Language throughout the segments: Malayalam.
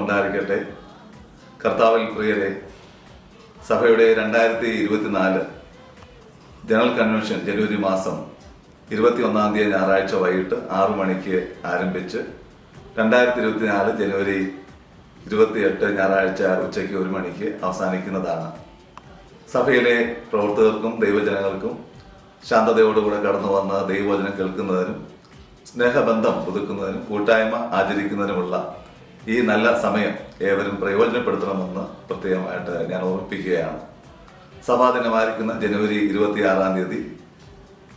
ഉണ്ടായിരിക്കട്ടെ. കർത്താവിൽ പ്രിയരെ സഭയുടെ രണ്ടായിരത്തി ഇരുപത്തിനാല് ജനറൽ കൺവെൻഷൻ ജനുവരി മാസം ഇരുപത്തി ഒന്നാം തീയതി ഞായറാഴ്ച വൈകിട്ട് ആറു മണിക്ക് ആരംഭിച്ച് രണ്ടായിരത്തി ഇരുപത്തിനാല് ജനുവരി ഇരുപത്തിയെട്ട് ഞായറാഴ്ച ഉച്ചയ്ക്ക് ഒരു മണിക്ക് അവസാനിക്കുന്നതാണ്. സഭയിലെ പ്രവർത്തകർക്കും ദൈവജനങ്ങൾക്കും ശാന്തതയോടുകൂടെ കടന്നു വന്ന് ദൈവവചനം കേൾക്കുന്നതിനും സ്നേഹബന്ധം പുതുക്കുന്നതിനും കൂട്ടായ്മ ആചരിക്കുന്നതിനുമുള്ള ഈ നല്ല സമയം ഏവരും പ്രയോജനപ്പെടുത്തണമെന്ന് പ്രത്യേകമായിട്ട് ഞാൻ ഓർമ്മിപ്പിക്കുകയാണ്. സഭാദിനമായിരിക്കുന്ന ജനുവരി ഇരുപത്തിയാറാം തീയതി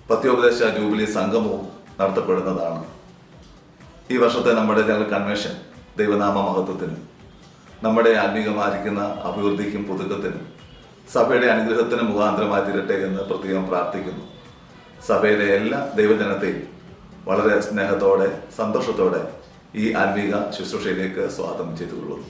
പത്യോപദേശ ജൂബിലി സംഗമവും നടത്തപ്പെടുന്നതാണ്. ഈ വർഷത്തെ നമ്മുടെ ജനറൽ കൺവെൻഷൻ ദൈവനാമ മഹത്വത്തിനും നമ്മുടെ ആത്മീകമായിരിക്കുന്ന അഭിവൃദ്ധിക്കും പുതുക്കത്തിനും സഭയുടെ അനുഗ്രഹത്തിനും മുഖാന്തരമായി തീരട്ടെ എന്ന് പ്രത്യേകം പ്രാർത്ഥിക്കുന്നു. സഭയിലെ എല്ലാ ദൈവജനത്തെയും വളരെ സ്നേഹത്തോടെ സന്തോഷത്തോടെ ഈ ആത്മീക ശുശ്രൂഷയിലേക്ക് സ്വാഗതം ചെയ്തുകൊള്ളുന്നു.